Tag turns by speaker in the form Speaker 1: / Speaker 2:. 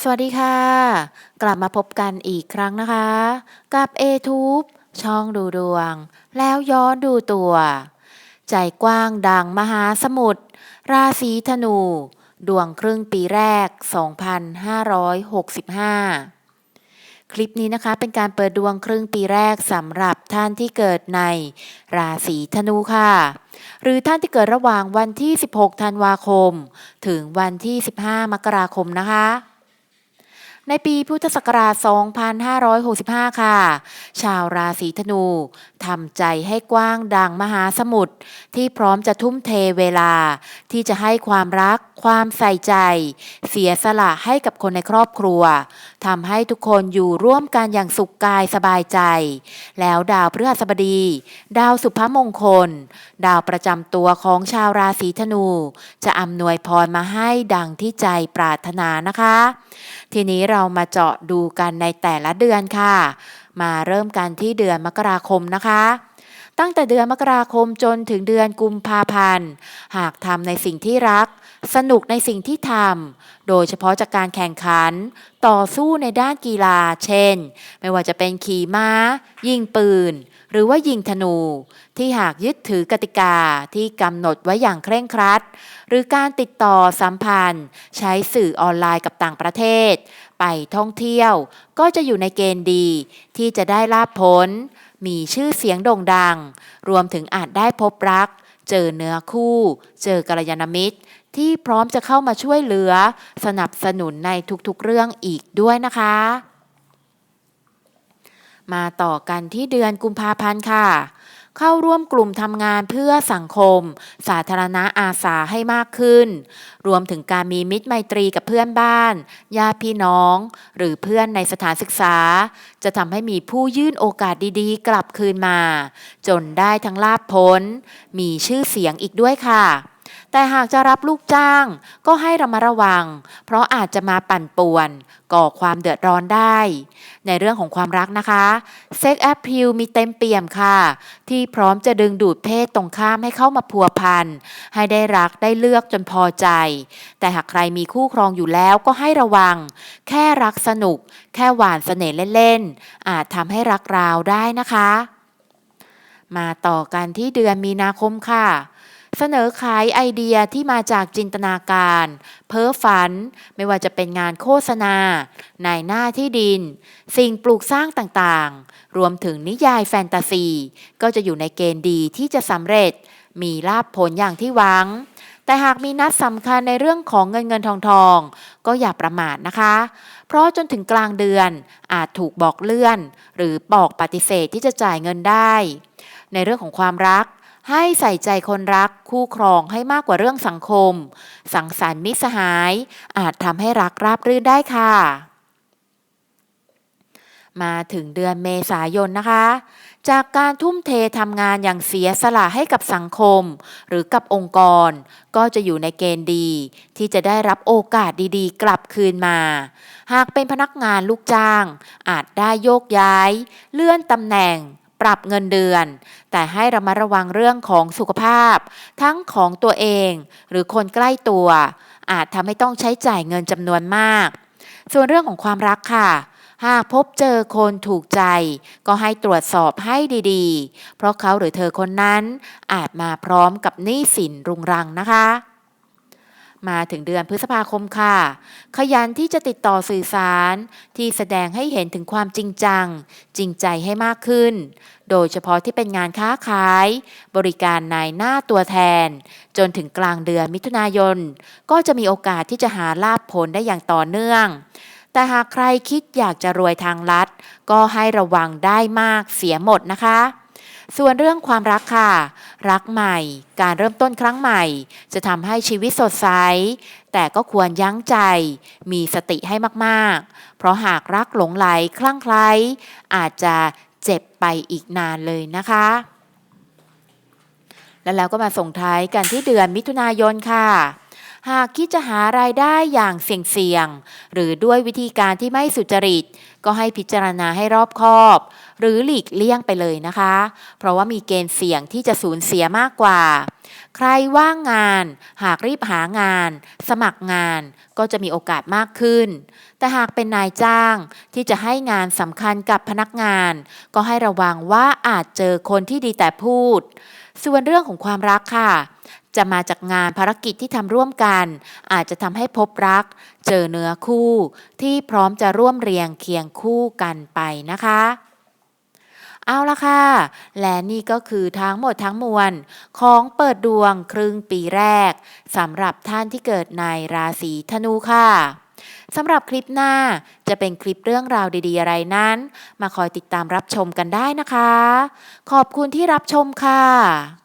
Speaker 1: สวัสดีค่ะ กลับมาพบกันอีกครั้งนะคะ กับ a t u b e ช่องดูดวง แล้วย้อนดูตัว ใจกว้างดังมหาสมุทรราศีธนู ดวงครึ่งปีแรก 2565 คลิปนี้นะคะเป็นการเปิดดวงครึ่งปีแรกสำหรับท่านที่เกิดในราศีธนูค่ะ หรือท่านที่เกิดระหว่างวันที่ 16 ธันวาคม ถึงวันที่ 15 มกราคมนะคะ ในปีพุทธศักราช 2565 ค่ะ ชาวราศีธนูทำใจให้กว้างดังมหาสมุทรที่พร้อมจะทุ่มเทเวลา ที่จะให้ความรัก ความใส่ใจ เสียสละให้กับคนในครอบครัวทำให้ทุกคนอยู่ร่วมกันอย่างสุขกายสบายใจ แล้วดาวพฤหัสบดี ดาวสุภมงคล ดาวประจำตัวของชาวราศีธนู จะอำนวยพรมาให้ดังที่ใจปรารถนานะคะ ทีนี้เรามาเจาะดูกันในแต่ละเดือนค่ะ มาเริ่มกันที่เดือนมกราคมนะคะ ตั้งแต่เดือนมกราคมจนถึงเดือนกุมภาพันธ์ หากทำในสิ่งที่รัก สนุกในสิ่งที่ทำ โดยเฉพาะจากการแข่งขัน ต่อสู้ในด้านกีฬา เช่น ไม่ว่าจะเป็นขี่ม้า ยิงปืน หรือว่ายิงธนู ที่หากยึดถือกติกาที่กำหนดไว้อย่างเคร่งครัด หรือการติดต่อสัมพันธ์ ใช้สื่อออนไลน์กับต่างประเทศ ไปท่องเที่ยว ก็จะอยู่ในเกณฑ์ดี ที่จะได้ลาบผล มีชื่อเสียงโด่งดัง รวมถึงอาจได้พบรัก เจอเนื้อคู่ เจอกัลยาณมิตร ที่พร้อมจะเข้ามาช่วยเหลือ สนับสนุนในทุกๆเรื่องอีกด้วยนะคะ มาต่อกันที่เดือนกุมภาพันธ์ค่ะ เข้าร่วมกลุ่มทำงานเพื่อสังคม สาธารณะอาสาให้มากขึ้น รวมถึงการมีมิตรไมตรีกับเพื่อนบ้าน ญาติพี่น้อง หรือเพื่อนในสถานศึกษา จะทำให้มีผู้ยื่นโอกาสดีๆ กลับคืนมา จนได้ทั้งลาบพ้น มีชื่อเสียงอีกด้วยค่ะ แต่หากจะรับลูกจ้าง ก็ให้ระมัดระวัง เพราะอาจจะมาปั่นป่วน ก่อความเดือดร้อนได้ ในเรื่องของความรักนะคะเซ็กแอ p พิลมีเต็มเปี่ยมค่ะ ที่พร้อมจะดึงดูดเพศตรงข้ามให้เข้ามาพัวพันให้ได้รักได้เลือกจนพอใจ แต่หากใครมีคู่ครองอยู่แล้วก็ให้ระวัง แค่รักสนุก แค่หวานเสน่ห์เล่นๆอาจทำให้รักราวได้นะคะ มาต่อกันที่เดือนมีนาคมค่ะ เสนอขายไอเดียที่มาจากจินตนาการ เพ้อฝัน ไม่ว่าจะเป็นงานโฆษณาในหน้าที่ดิน สิ่งปลูกสร้างต่างๆ รวมถึงนิยายแฟนตาซี ก็จะอยู่ในเกณฑ์ดีที่จะสำเร็จ มีลาบผลอย่างที่หวังแต่หากมีนัดสำคัญในเรื่องของเงินเงินทองทอง ก็อย่าประมาทนะคะ เพราะจนถึงกลางเดือนอาจถูกบอกเลื่อน หรือบอกปฏิเสธที่จะจ่ายเงินได้ ในเรื่องของความรัก ให้ใส่ใจคนรักคู่ครองให้มากกว่าเรื่องสังคม สังสรรค์มิสหาย อาจทำให้รักราบรื่นได้ค่ะ มาถึงเดือนเมษายนนะคะ จากการทุ่มเททำงานอย่างเสียสละให้กับสังคม หรือกับองค์กร ก็จะอยู่ในเกณฑ์ดี ที่จะได้รับโอกาสดีๆ กลับคืนมา หากเป็นพนักงานลูกจ้าง อาจได้โยกย้าย เลื่อนตำแหน่ง ปรับเงินเดือน แต่ให้ระมัดระวังเรื่องของสุขภาพ ทั้งของตัวเอง หรือคนใกล้ตัว อาจทำให้ต้องใช้จ่ายเงินจำนวนมาก ส่วนเรื่องของความรักค่ะหากพบเจอคนถูกใจ ก็ให้ตรวจสอบให้ดีๆ เพราะเขาหรือเธอคนนั้น อาจมาพร้อมกับหนี้สินรุงรังนะคะ มาถึงเดือนพฤษภาคมค่ะ ขยันที่จะติดต่อสื่อสารที่แสดงให้เห็นถึงความจริงจัง จริงใจให้มากขึ้น โดยเฉพาะที่เป็นงานค้าขาย บริการนายหน้าตัวแทน จนถึงกลางเดือนมิถุนายน ก็จะมีโอกาสที่จะหาลาภผลได้อย่างต่อเนื่อง แต่หากใครคิดอยากจะรวยทางลัด ก็ให้ระวังได้มากเสียหมดนะคะ ส่วนเรื่องความรักค่ะ รักใหม่ การเริ่มต้นครั้งใหม่ จะทำให้ชีวิตสดใส แต่ก็ควรยั้งใจ มีสติให้มากๆ เพราะหากรักหลงไหลคลั่งไคล้อาจจะเจ็บไปอีกนานเลยนะคะ และแล้วก็มาส่งท้ายกันที่เดือนมิถุนายนค่ะ หากคิดจะหารายได้อย่างเสี่ยงๆ หรือด้วยวิธีการที่ไม่สุจริต ก็ให้พิจารณาให้รอบคอบ หรือหลีกเลี่ยงไปเลยนะคะ เพราะว่ามีเกณฑ์เสี่ยงที่จะสูญเสียมากกว่า ใครว่างงาน หากรีบหางาน สมัครงานก็จะมีโอกาสมากขึ้น แต่หากเป็นนายจ้างที่จะให้งานสำคัญกับพนักงาน ก็ให้ระวังว่าอาจเจอคนที่ดีแต่พูด ส่วนเรื่องของความรักค่ะ จะมาจากงานภารกิจที่ทำร่วมกัน อาจจะทำให้พบรัก เจอเนื้อคู่ ที่พร้อมจะร่วมเรียงเคียงคู่กันไปนะคะเอาละค่ะ และนี่ก็คือทั้งหมดทั้งมวล ของเปิดดวงครึ่งปีแรกสำหรับท่านที่เกิดในราศีธนูค่ะสำหรับคลิปหน้าจะเป็นคลิปเรื่องราวดีๆ อะไรนั้น มาคอยติดตามรับชมกันได้นะคะ ขอบคุณที่รับชมค่ะ